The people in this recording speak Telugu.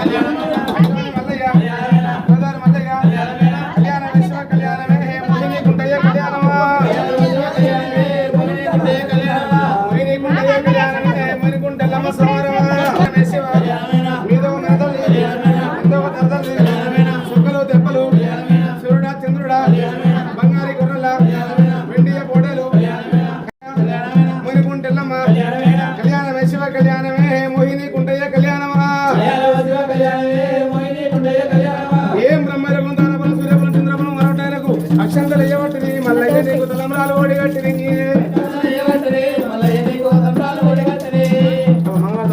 Yeah. అక్షంతలు ఇవ్వబట్టి మళ్ళీ నీకు తలంబరాలు ఓడిగట్టి semangat